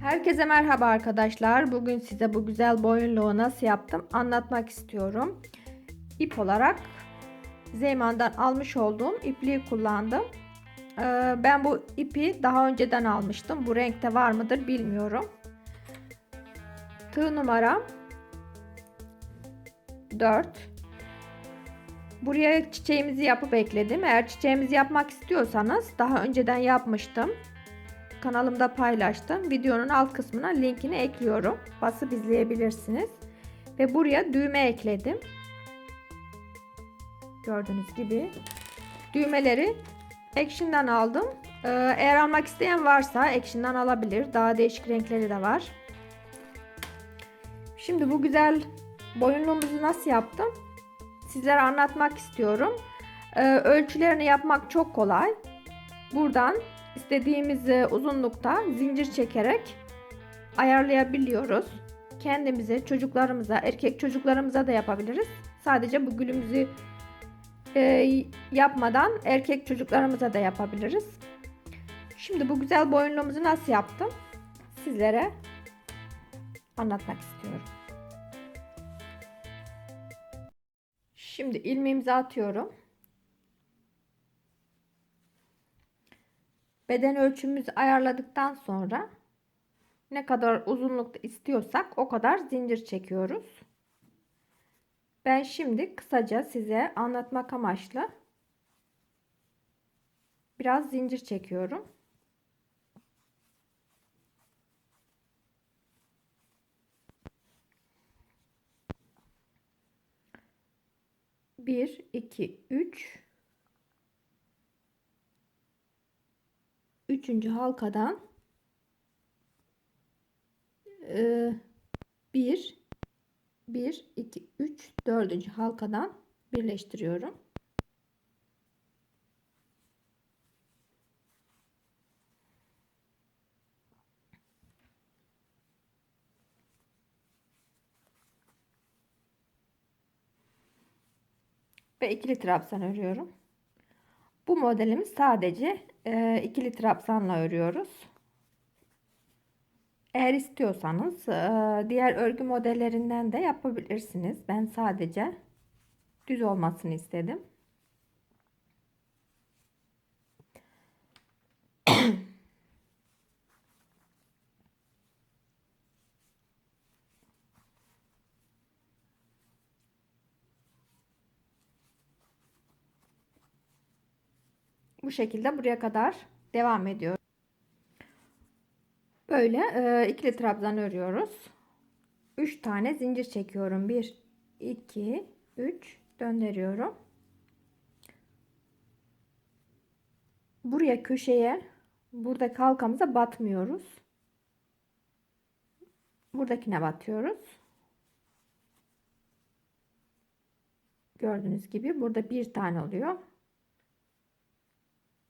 Herkese merhaba arkadaşlar. Bugün size bu güzel boyunluğu nasıl yaptım anlatmak istiyorum. İp olarak Zeyman'dan almış olduğum ipliği kullandım. Ee, Ben bu ipi daha önceden almıştım. Bu renkte var mıdır bilmiyorum. Tığ numaram 4. Buraya çiçeğimizi yapıp ekledim. Eğer çiçeğimizi yapmak istiyorsanız daha önceden yapmıştım kanalımda paylaştım. Videonun alt kısmına linkini ekliyorum. Basıp izleyebilirsiniz. Ve buraya düğme ekledim. Gördüğünüz gibi. Düğmeleri Action'dan aldım. Ee, eğer almak isteyen varsa Action'dan alabilir. Daha değişik renkleri de var. Şimdi bu güzel boyunluğumuzu nasıl yaptım? Sizlere anlatmak istiyorum. Ee, ölçülerini yapmak çok kolay. Buradan istediğimiz uzunlukta zincir çekerek ayarlayabiliyoruz. Kendimize, çocuklarımıza, erkek çocuklarımıza da yapabiliriz. Sadece bu gülümüzü e, yapmadan erkek çocuklarımıza da yapabiliriz. Şimdi bu güzel boyunluğumuzu nasıl yaptım? Sizlere anlatmak istiyorum. Şimdi ilmeğimizi atıyorum. Beden ölçümümüzü ayarladıktan sonra ne kadar uzunlukta istiyorsak o kadar zincir çekiyoruz. Ben şimdi kısaca size anlatmak amaçlı biraz zincir çekiyorum. Bir, iki, üç. Üçüncü halkadan e, bir, bir, iki, üç, dördüncü halkadan birleştiriyorum. Ve ikili trabzan örüyorum. Bu modelimiz sadece e, ikili trabzanla örüyoruz. Eğer istiyorsanız e, diğer örgü modellerinden de yapabilirsiniz. Ben sadece düz olmasını istedim. Bu şekilde buraya kadar devam ediyor. Böyle e, ikili trabzan örüyoruz. 3 tane zincir çekiyorum. 1 2 3 döndürüyorum. Buraya köşeye burada halkamıza batmıyoruz. Buradakine batıyoruz. Gördüğünüz gibi burada bir tane oluyor.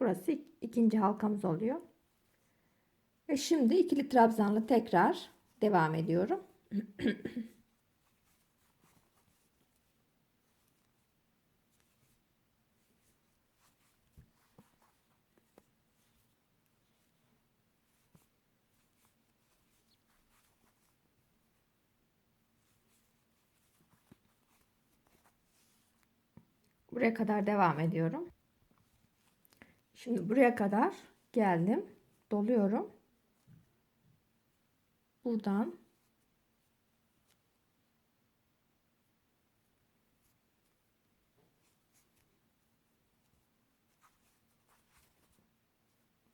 Burası ikinci halkamız oluyor. Ve şimdi ikili trabzanla tekrar devam ediyorum. Buraya kadar devam ediyorum. Şimdi buraya kadar geldim. Doluyorum. Buradan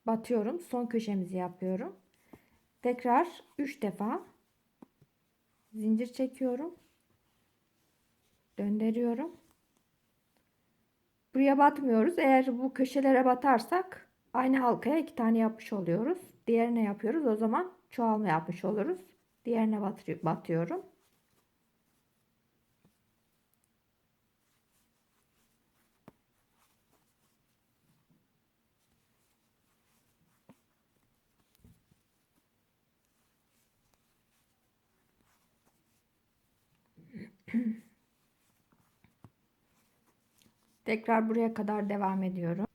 batıyorum. Son köşemizi yapıyorum. Tekrar 3 defa zincir çekiyorum. Döndürüyorum. Buraya batmıyoruz. Eğer bu köşelere batarsak aynı halkaya iki tane yapmış oluyoruz. Diğerine yapıyoruz. O zaman çoğalma yapmış oluruz. Diğerine batıyorum. Tekrar buraya kadar devam ediyorum.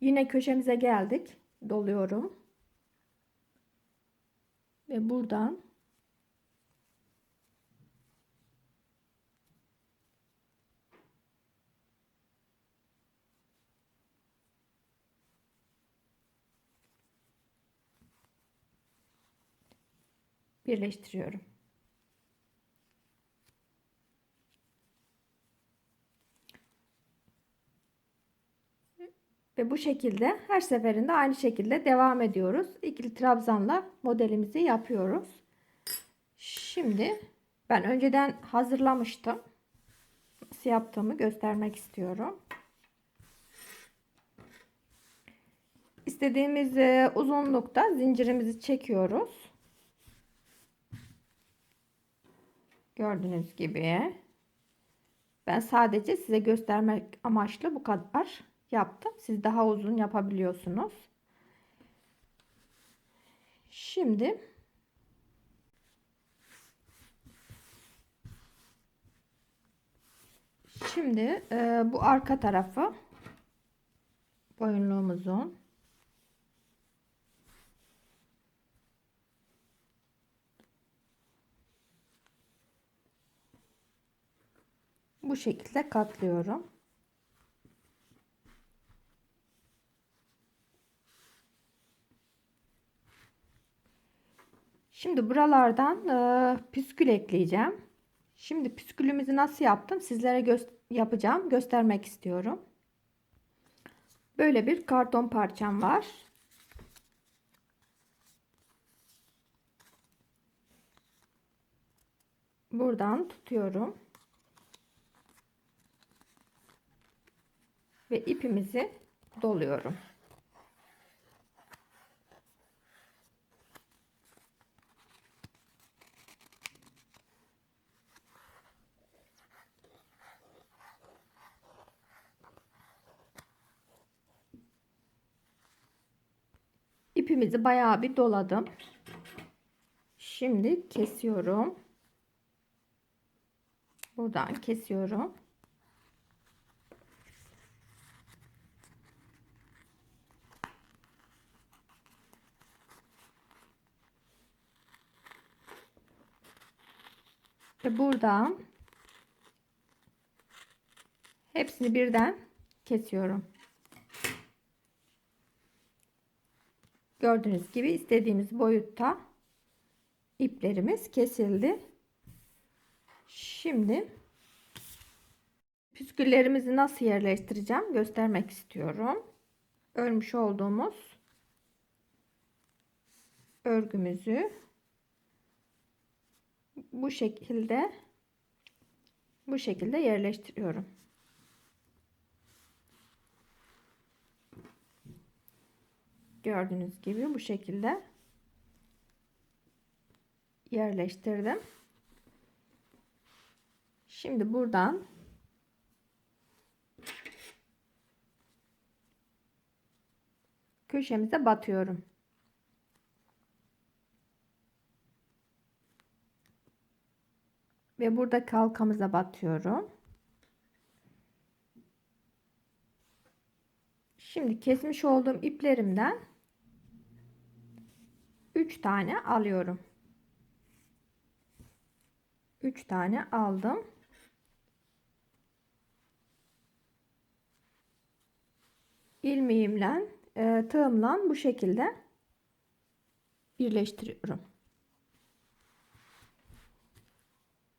Yine köşemize geldik. Doluyorum. Ve buradan birleştiriyorum. Ve bu şekilde her seferinde aynı şekilde devam ediyoruz. İkili trabzanla modelimizi yapıyoruz. Şimdi ben önceden hazırlamıştım. Nasıl yaptığımı göstermek istiyorum. İstediğimiz e, uzunlukta zincirimizi çekiyoruz. Gördüğünüz gibi. Ben sadece size göstermek amaçlı bu kadar yaptım. Siz daha uzun yapabiliyorsunuz. Şimdi Şimdi e, bu arka tarafı boyunluğumuzun bu şekilde katlıyorum. Şimdi buralardan e, püskül ekleyeceğim. Şimdi püskülümüzü nasıl yaptım sizlere gö yapacağım göstermek istiyorum. Böyle bir karton parçam var. Buradan tutuyorum. Ve ipimizi doluyorum. İpimizi bayağı bir doladım. Şimdi kesiyorum. Buradan kesiyorum. Ve buradan hepsini birden kesiyorum. Gördüğünüz gibi istediğimiz boyutta iplerimiz kesildi. Şimdi püsküllerimizi nasıl yerleştireceğim göstermek istiyorum. Örmüş olduğumuz örgümüzü bu şekilde bu şekilde yerleştiriyorum. Gördüğünüz gibi bu şekilde yerleştirdim. Şimdi buradan köşemize batıyorum. Ve burada kalkamıza batıyorum. Şimdi kesmiş olduğum iplerimden 3 tane alıyorum. 3 tane aldım. ilmeğimle e, tığımla bu şekilde birleştiriyorum.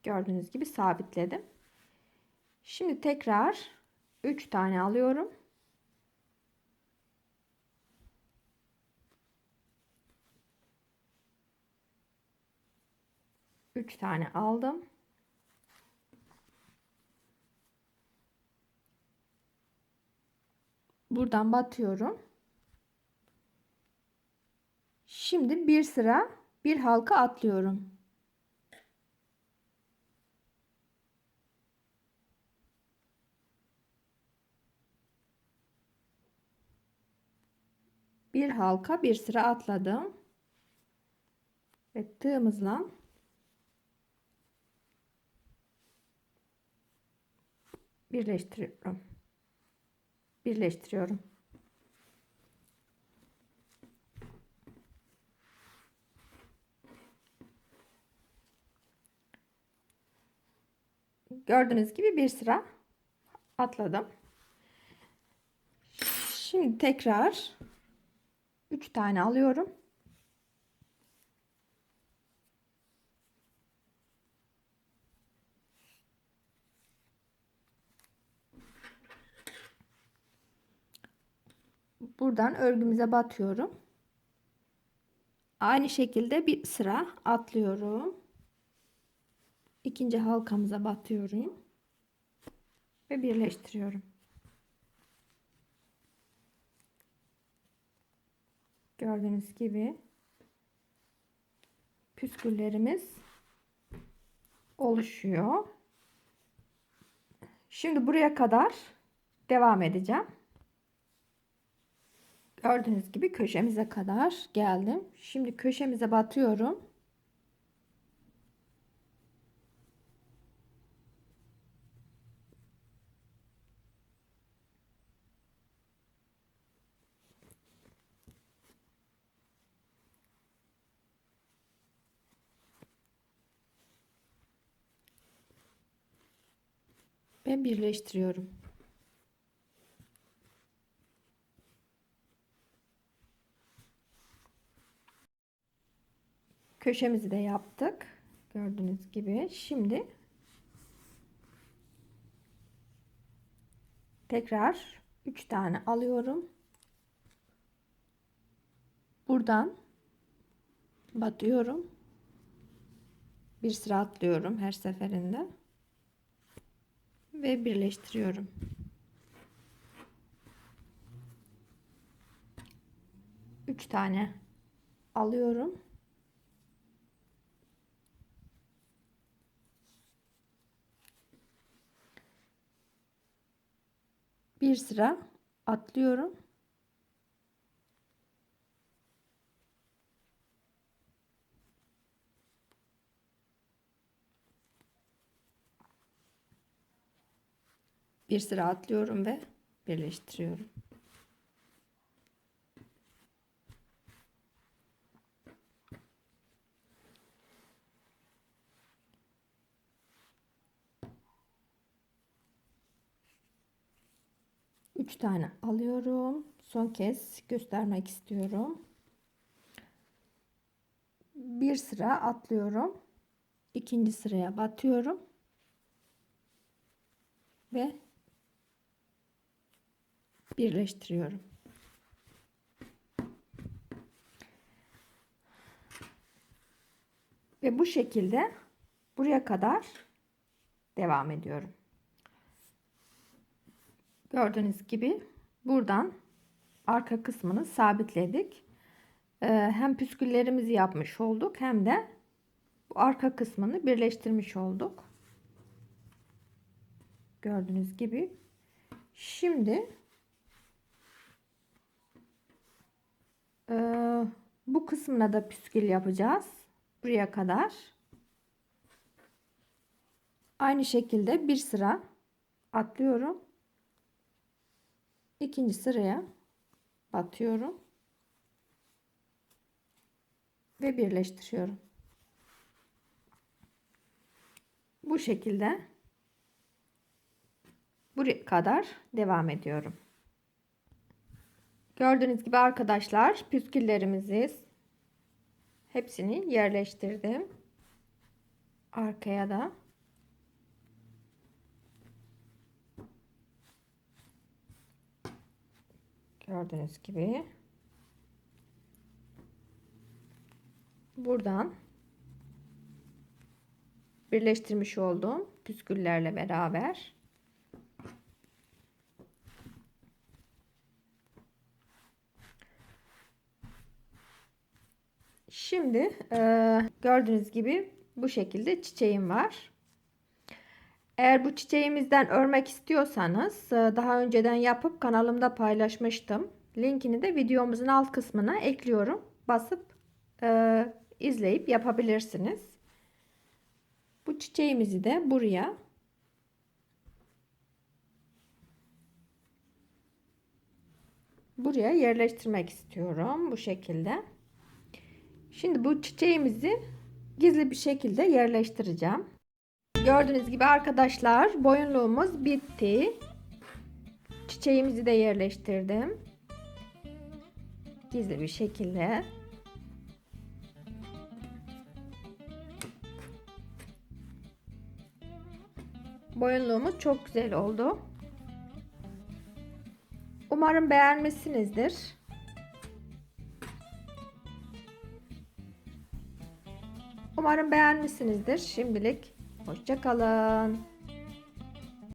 Gördüğünüz gibi sabitledim. Şimdi tekrar 3 tane alıyorum. 3 tane aldım. Buradan batıyorum. Şimdi bir sıra bir halka atlıyorum. Bir halka bir sıra atladım. Ve tığımızla birleştiriyorum. Birleştiriyorum. Gördüğünüz gibi bir sıra atladım. Şimdi tekrar 3 tane alıyorum. Buradan örgümüze batıyorum. Aynı şekilde bir sıra atlıyorum. İkinci halkamıza batıyorum ve birleştiriyorum. Gördüğünüz gibi püsküllerimiz oluşuyor. Şimdi buraya kadar devam edeceğim. Gördüğünüz gibi köşemize kadar geldim. Şimdi köşemize batıyorum. ve birleştiriyorum. Köşemizi de yaptık. Gördüğünüz gibi. Şimdi tekrar 3 tane alıyorum. Buradan batıyorum. Bir sıra atlıyorum her seferinde ve birleştiriyorum. Üç tane alıyorum. Bir sıra atlıyorum. bir sıra atlıyorum ve birleştiriyorum. Üç tane alıyorum. Son kez göstermek istiyorum. Bir sıra atlıyorum. İkinci sıraya batıyorum. Ve birleştiriyorum. Ve bu şekilde buraya kadar devam ediyorum. Gördüğünüz gibi buradan arka kısmını sabitledik. Ee, hem püsküllerimizi yapmış olduk hem de bu arka kısmını birleştirmiş olduk. Gördüğünüz gibi. Şimdi Ee, bu kısmına da püskül yapacağız. Buraya kadar. Aynı şekilde bir sıra atlıyorum. İkinci sıraya batıyorum. Ve birleştiriyorum. Bu şekilde buraya kadar devam ediyorum. Gördüğünüz gibi arkadaşlar püsküllerimizi hepsini yerleştirdim. Arkaya da. Gördüğünüz gibi. Buradan birleştirmiş olduğum püsküllerle beraber Şimdi e, gördüğünüz gibi bu şekilde çiçeğim var. Eğer bu çiçeğimizden örmek istiyorsanız e, daha önceden yapıp kanalımda paylaşmıştım. Linkini de videomuzun alt kısmına ekliyorum. Basıp e, izleyip yapabilirsiniz. Bu çiçeğimizi de buraya buraya yerleştirmek istiyorum bu şekilde. Şimdi bu çiçeğimizi gizli bir şekilde yerleştireceğim. Gördüğünüz gibi arkadaşlar boyunluğumuz bitti. Çiçeğimizi de yerleştirdim. Gizli bir şekilde. Boyunluğumuz çok güzel oldu. Umarım beğenmişsinizdir. Umarım beğenmişsinizdir. Şimdilik hoşça kalın.